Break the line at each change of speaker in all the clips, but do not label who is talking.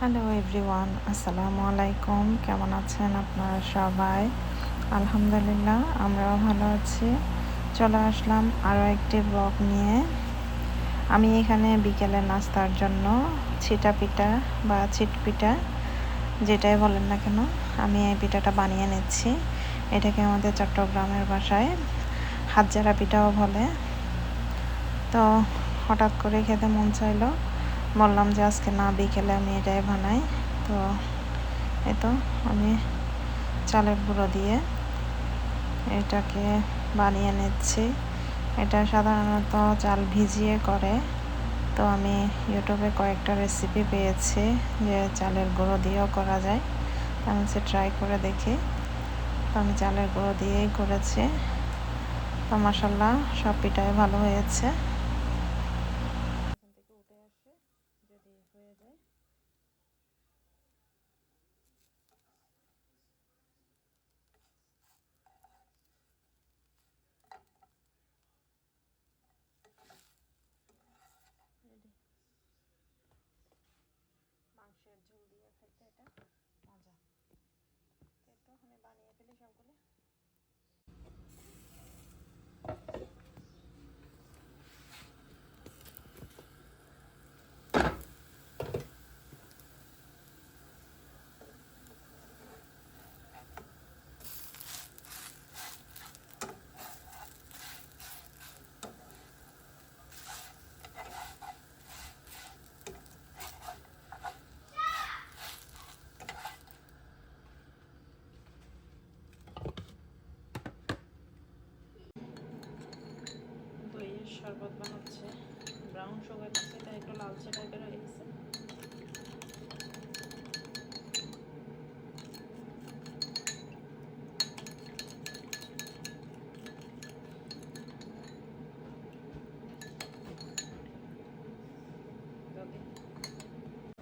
Hello everyone আসসালামু আলাইকুম কেমন আছেন আপনারা সবাই? আলহামদুলিল্লাহ, আমরাও ভালো আছি। চলে আসলাম আরও একটি ব্লগ নিয়ে। আমি এখানে বিকেলে নাস্তার জন্য ছিটা পিঠা বা ছিট পিঠা, যেটাই বলেন না কেন, আমি এই পিঠাটা বানিয়ে নিচ্ছি। এটাকে আমাদের চট্টগ্রামের ভাষায় হাতজারা পিঠাও বলে। তো হঠাৎ করে খেতে মন চাইলো। বললাম যে আজকে না বিকেলে আমি এটাই বানাই। তো এই তো আমি চালের গুঁড়ো দিয়ে এটাকে বানিয়ে নিচ্ছি। এটা সাধারণত চাল ভিজিয়ে করে। তো আমি ইউটিউবে কয়েকটা রেসিপি পেয়েছি যে চালের গুঁড়ো দিয়েও করা যায়। আমি সে ট্রাই করে দেখি। তো আমি চালের গুঁড়ো দিয়েই করেছি। তো মাসাল্লাহ সব পিঠাই ভালো হয়েছে। মাংসের ঝোল দিয়ে খাইতে এটা। মজা। তো আমি বানিয়ে ফেলি সবগুলো। শরবত বানাচ্ছে। ব্রাউন সুগার এটা একটু লালচে টাইপের হয়ে গেছে।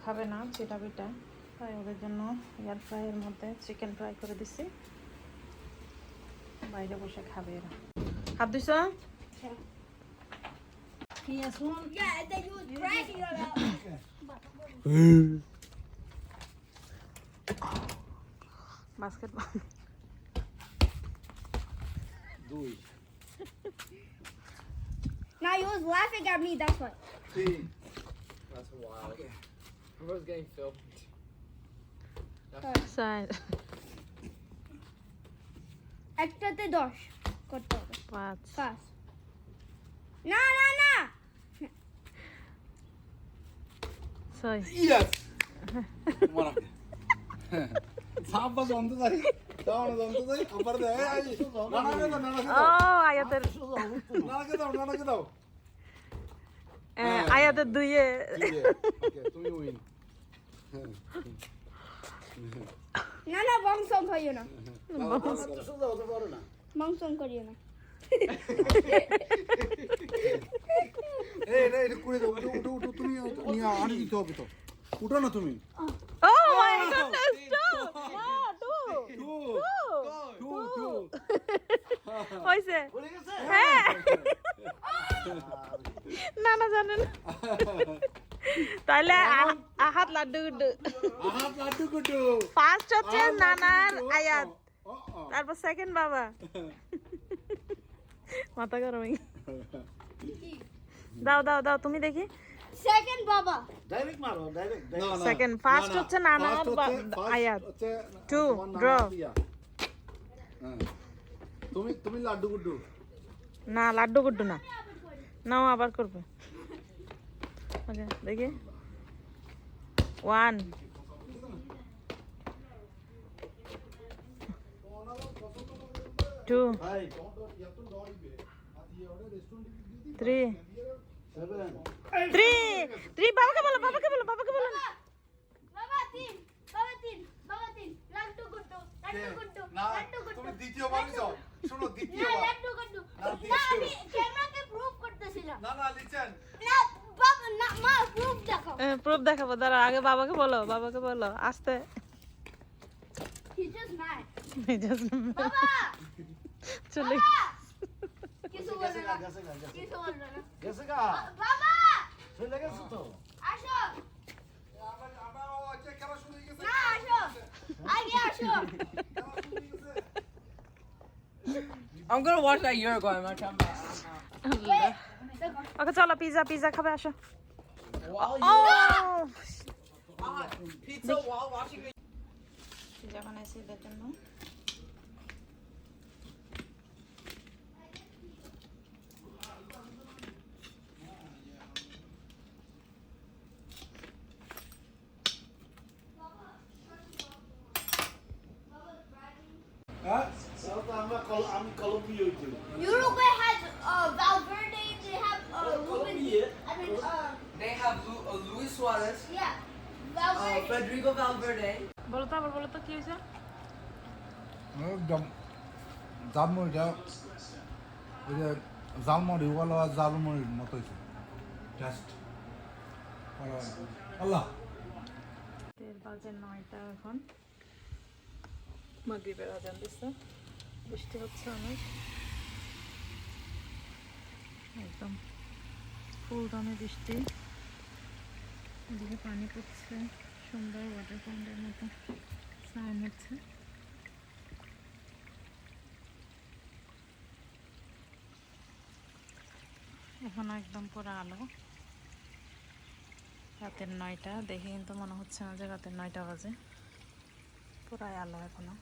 খাবে না চিটা পিঠা তাই ওদের জন্য এয়ার ফ্রাইয়ের মধ্যে চিকেন ফ্রাই করে দিছি। বাইরে বসে খাবে এরা। হাত দিছ
Yeah, and then you was bragging about
basketball
দুই
Now you was laughing at me, that's why.
তিন
That's wild. Everyone's getting filmed.
চার
একটাতে দশ করতে হবে
পাঁচ
পাঁচ না
ছয়
ইয়েস মারা। সাপ অন্ত যাই দাও না অন্ত যাই আবার দে। এই নানাকে দাও নানাকে
ও
দাও।
আয়াতের
নানাকে দাও নানাকে দাও
এ, আয়াতের দুইয়ে।
ওকে তুমি উইন
না না বংশম করিও না।
পারো না।
বংশম করিও না।
এই এটা করে দাও উঠো তুমি নিয়ে আনি দিতে হবে তো। উঠো না তুমি।
ও my goodness two two
two two two
হইছে। হ্যাঁ। না না জানেন তাহলে আহাত লাড্ডু গুড্ডু।
আহা লাড্ডু কুটু
ফার্স্ট হচ্ছে নানার আয়াত। তারপর সেকেন্ড বাবা। মাথা গরম। দাও দাও দাও তুমি দেখি।
সেকেন্ড বাবা।
ডাইরেক্ট মারো ডাইরেক্ট
first
না,
হচ্ছে নানা আয়াত। draw.
দিয়া। হ্যাঁ। তুমি তুমি লাড্ডু গুড্ডু?
না লাড্ডু গুড্ডু না। নাও আবার করবে। আচ্ছা দেখি।
One
two
three
three three বাবাকে বলো বাবাকে বলো বাবাকে বলো।
বাবা তিন বাবা তিন বাবা তিন। লাড্ডু গুড্ডু লাড্ডু গুড্ডু লাড্ডু গুড্ডু।
তুমি দ্বিতীয় বার নিছো শোনো দ্বিতীয় বার।
লাড্ডু গুড্ডু।
না,
না আমি ক্যামেরাকে প্রুফ করতেছিলাম।
না না লিচেন
না বাবা না মা প্রুফ দেখাও।
প্রুফ দেখাবো দাঁড়া আগে বাবাকে বলো বাবাকে বলো আসতে। Just-
বাবা!
চলে
গা
না
গেছে গা গেছে
কিছু বলবে না
গেছে গা
বাবা
চলে গেছে তো
আসো
আমরা আমরা হচ্ছে
আসো
I'm gonna watch that Uruguay match. I'm back.
আল্লাহ ওকে চলো পিজা পিজা খাবে আসো
While
O
Ah, pizza while watching the
pizza বানাইছি এদের জন্য
Valverde.
বলো তো আবার বলো তো কি হয়েছে?
জালমুড়িটা ওই যে জালমুড়ি ওয়ালা জালমুড়ির মতো হয়েছে টেস্ট আল্লাহ।
তেল বাজে নয়টা এখন। মাগরিবের আজান দিচ্ছে বৃষ্টি হচ্ছে অনেক। একদম ফুলদমে বৃষ্টি। এদিকে পানি পড়ছে। সুন্দর ওয়াটার পয়েন্টের মতো সাউন্ড হচ্ছে। এখন একদম পুরো আলো। রাতের নয়টা, দেখে কিন্তু মনে হচ্ছে না যে রাতের নয়টা বাজে। পুরাই আলো এখনও।